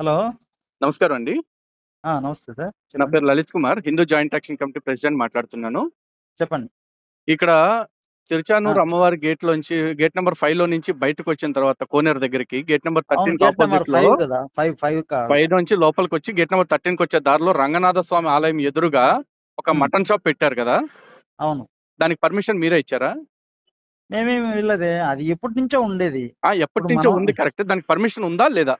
Hello. నమస్కారం అండి నమస్తే సార్. నా పేరు Lalit Kumar. Hindu joint action committee president మాట్లాడుతున్నాను. చెప్పండి. ఇక్కడ తిరుచానూరు. అమ్మవారి గేట్ లోంచి గేట్ నెంబర్ ఫైవ్లో నుంచి బయటకు వచ్చిన తర్వాత కోనేరు దగ్గరికి గేట్ నెంబర్ థర్టీన్ ఆపోజిట్లో ఫైవ్ నుంచి లోపలికి వచ్చి గేట్ నెంబర్ థర్టీన్కి వచ్చే దారిలో రంగనాథ స్వామి ఆలయం ఎదురుగా ఒక. మటన్ షాప్ పెట్టారు కదా. అవును. దానికి పర్మిషన్ మీరే ఇచ్చారా? మేమేమి వెళ్ళదే అది ఎప్పటి నుంచో ఉండేది. ఎప్పటి నుంచో ఉంది కరెక్ట్. దానికి పర్మిషన్ ఉందా లేదా?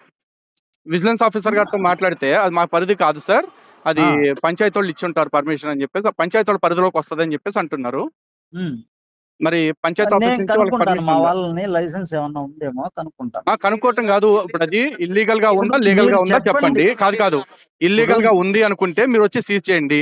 విజిలెన్స్ ఆఫీసర్ గారితో మాట్లాడితే అది మా పరిధి కాదు సార్ అది. పంచాయతీ వాళ్ళు ఇచ్చుంటారు పర్మిషన్ అని చెప్పేసి పంచాయతీ వాళ్ళ పరిధిలోకి వస్తదని చెప్పేసి అంటున్నారు. మరి పంచాయతీ ఆఫీస్ నేను నుంచి వాళ్ళకి కనుక్కుంటాను పర్మిషన్ మా ఉందా? వాళ్ళని లైసెన్స్ ఏమన్నా ఉందేమో కనుక్కుంటాను ఆ, కనుక్కోవటం కాదు ఇప్పుడు అది ఇల్లీగల్గా ఉందా లీగల్గా ఉందా చెప్పండి. కాదు కాదు ఇల్లీగల్గా ఉంది అనుకుంటే మీరు వచ్చి సీజ్ చేయండి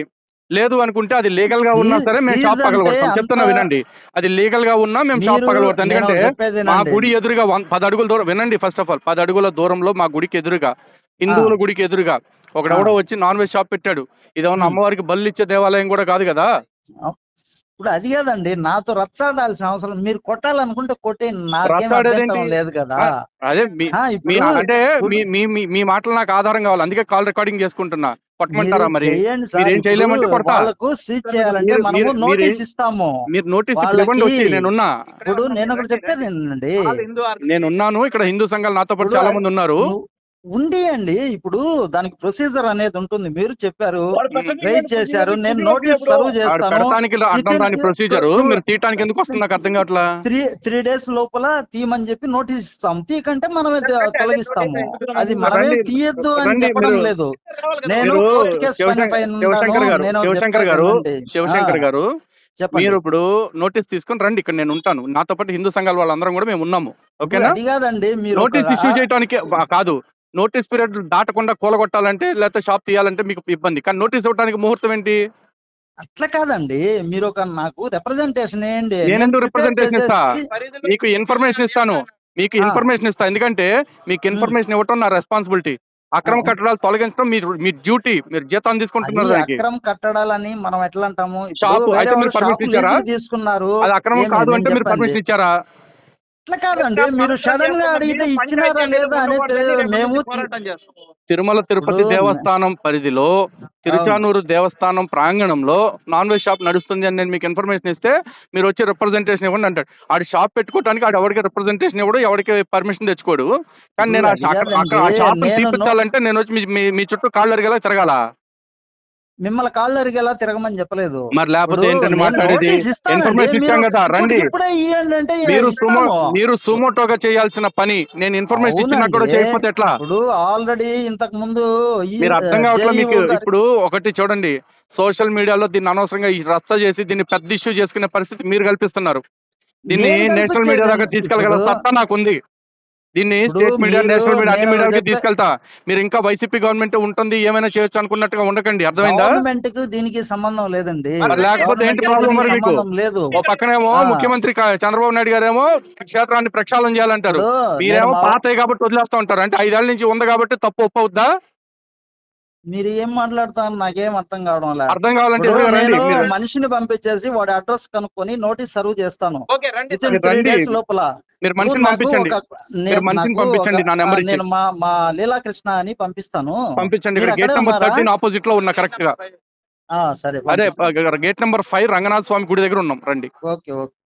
లేదు అనుకుంటే అది లీగల్గా ఉన్నా సరే మేము షాప్ పగలగొడతాం చెప్తున్నా వినండి. అది లీగల్గా ఉన్నా మేము షాప్ పగలగొడతాం ఎందుకంటే మా. గుడి ఎదురుగా పది అడుగుల దూరం వినండి ఫస్ట్ ఆఫ్ ఆల్ పది అడుగుల దూరంలో మా గుడికి ఎదురుగా హిందువుల గుడికి ఎదురుగా ఒకడెవడో వచ్చి నాన్ వెజ్ షాప్ పెట్టాడు. ఇదేమన్నా. అమ్మవారికి బల్లి ఇచ్చే దేవాలయం కూడా కాదు కదా? ఇప్పుడు అది కాదండి. నాతో రచ్చాడాల్సిన అవసరం. మీరు కొట్టాలనుకుంటే కొట్టే నాకేం లేదు కదా. అదే అంటే మీ- మీ మాటలు నాకు ఆధారం కావాలి. అందుకే కాల్ రికార్డింగ్ చేసుకుంటున్నా. కొట్టమంటారా మీరు మరి? చేయలేమంటే. వాళ్ళకు సీజ్ చేయాలంటే మనము నోటీస్ ఇస్తాము. మీరు నోటీస్ ఇవ్వండి వచ్చి నేనున్నా. ఇప్పుడు నేను ఒకటి చెప్పేది ఏంటండి? నేనున్నాను. ఇక్కడ హిందూ సంఘాలు నాతో పాటు చాలా మంది ఉన్నారు. ను- ఉండి అండి. ఇప్పుడు దానికి ప్రొసీజర్ అనేది ఉంటుంది. మీరు చెప్పారు రైజ్ చేశారు. నేను నోటీస్ సర్వ్ చేస్తాను. ప్రొసీజర్. మీరు తీయటానికి ఎందుకు వస్తుంది నాకు అర్థం కావట్లా? త్రీ త్రీ డేస్ లోపల తీయమని చెప్పి నోటీస్ ఇస్తాం. తీయకంటే మనమే తొలగిస్తాము. అది మనమే తీయొద్దు అని చెప్పడం లేదు. నేను మీరు కోర్టు కేసు శివశంకర్ గారు నేను శివశంకర్ గారు. శివశంకర్ గారు చెప్పండి. మీరు ఇప్పుడు నోటీస్ తీసుకొని రండి. ఇక్కడ నేను ఉంటాను. నాతో పాటు హిందూ సంఘాల వాళ్ళందరం కూడా మేము ఉన్నాము. ఓకేనా? అది కాదండి మీరు నోటీస్ ఇష్యూ చేయడానికి కాదు. నోటీస్ పీరియడ్ దాటకుండా కూలగొట్టాలంటే లేకపోతే షాప్ తీయాలంటే మీకు ఇబ్బంది. కానీ నోటీస్ ఇవ్వడానికి ముహూర్తం ఏంటి? అట్లా కాదండి. మీరు ఒక నాకు రిప్రజెంటేషన్ ఏంటి నేనెందుకు రిప్రజెంటేషన్ ఇస్తా? మీకు ఇన్ఫర్మేషన్ ఇస్తాను. మీకు. ఇన్ఫర్మేషన్ ఇస్తా. ఎందుకంటే మీకు ఇన్ఫర్మేషన్ ఇవ్వటం నా రెస్పాన్సిబిలిటీ అక్రమ. కట్టడాలు తొలగించడం మీరు మీ డ్యూటీ మీరు జీతాన్ని తీసుకుంటున్నారు అక్రమ కట్టడాలని మనం ఎట్లా అంటాము? షాపు, అయితే మీరు షాపు ఇచ్చారా? తీసుకున్నారు. అది అక్రమం కాదు అంటే మీరు. పర్మిషన్ ఇచ్చారా? అట్లా కాదండి మీరు సడన్గా అడిగితే ఇచ్చినారా లేదా అనేది తెలియదు. మేము తిరుమల తిరుపతి దేవస్థానం పరిధిలో తిరుచానూరు దేవస్థానం ప్రాంగణంలో నాన్ వెజ్ షాప్ నడుస్తుంది అని నేను మీకు ఇన్ఫర్మేషన్ ఇస్తే మీరు వచ్చి రిప్రజెంటేషన్ ఇవ్వండి అంటాడు. ఆడు షాప్ పెట్టుకోవడానికి ఆడు ఎవరికి రిప్రజెంటేషన్ ఇవ్వడు ఎవరికి పర్మిషన్ తెచ్చుకోడు. కానీ నేను ఆ షాప్ నేను తీపించాలంటే నేను వచ్చి మీ- మీ- మీ చుట్టూ కాళ్ళు అరిగేలా తిరగాల? మిమ్మల్ని కాళ్ళు అరిగేలా తిరగమని చెప్పలేదు. మరి లేకపోతే ఏంటని మాట్లాడేది. ఇన్ఫర్మేషన్ ఇచ్చాం కదా రండి. మీరు సుమో. మీరు సుమోటోగా చేయాల్సిన పని నేను ఇన్ఫర్మేషన్ ఇచ్చినా కూడా. చేయకపోతే ఎట్లా? ఇప్పుడు ఆల్రెడీ ఇంతకు ముందు మీరు అర్థం కావట్లే JEO మీకు? ఇప్పుడు ఒకటి చూడండి. సోషల్ మీడియాలో దీన్ని అనవసరంగా ఈ రచ్చ చేసి దీన్ని పెద్ద ఇష్యూ చేసుకునే పరిస్థితి మీరు కల్పిస్తున్నారు. దీన్ని నేను నేషనల్ మీడియా దాకా తీసుకెళ్ళగల సత్తా నాకుంది దీన్ని స్టేట్ మీడియా నేషనల్ మీడియా అన్ని నేను మీడియాలకి తీసుకెళ్తా. మీరు ఇంకా వైసీపీ గవర్నమెంట్ ఉంటుంది ఏమైనా చేయొచ్చు అనుకున్నట్టుగా ఉండకండి. అర్థమైందా? గవర్నమెంట్కు దీనికి సంబంధం లేదండి. లేకపోతే ఏంటి ప్రాబ్లం మరి మీకు? లేదు. ఓ పక్కనేమో. ముఖ్యమంత్రి చంద్రబాబు నాయుడు గారేమో క్షేత్రాన్ని ప్రక్షాళన చేయాలంటారు. మీరేమో పాతయ్య కాబట్టి వదిలేస్తా ఉంటారు. అంటే ఐదేళ్ళ నుంచి ఉంది కాబట్టి తప్పు ఒప్పు అవుద్దా మీరు ఏం మాట్లాడుతారు నాకేం అర్థం కావడం లేదు. అర్థం కావాలంటే మీరు. మనిషిని పంపించేసి వాడి అడ్రస్ కనుక్కొని నోటీస్ సర్వ్ చేస్తాను. మీరు లోపల. మీరు మనిషిని నాకు పంపించండి. నేను మనిషిని నాకు పంపించండి, ఒక- నా నెంబర్ ఇచ్చి. నేను మా మా లీలాకృష్ణ అని పంపిస్తాను. పంపించండి మీరు ఇక్కడ గేట్ నెంబర్ ఆపోజిట్లో ఉన్నా కరెక్ట్గా. ఆ, సరే అదే. Gate number five Ranganath Swamy గుడి దగ్గర ఉన్నాం. రండి. Okay okay.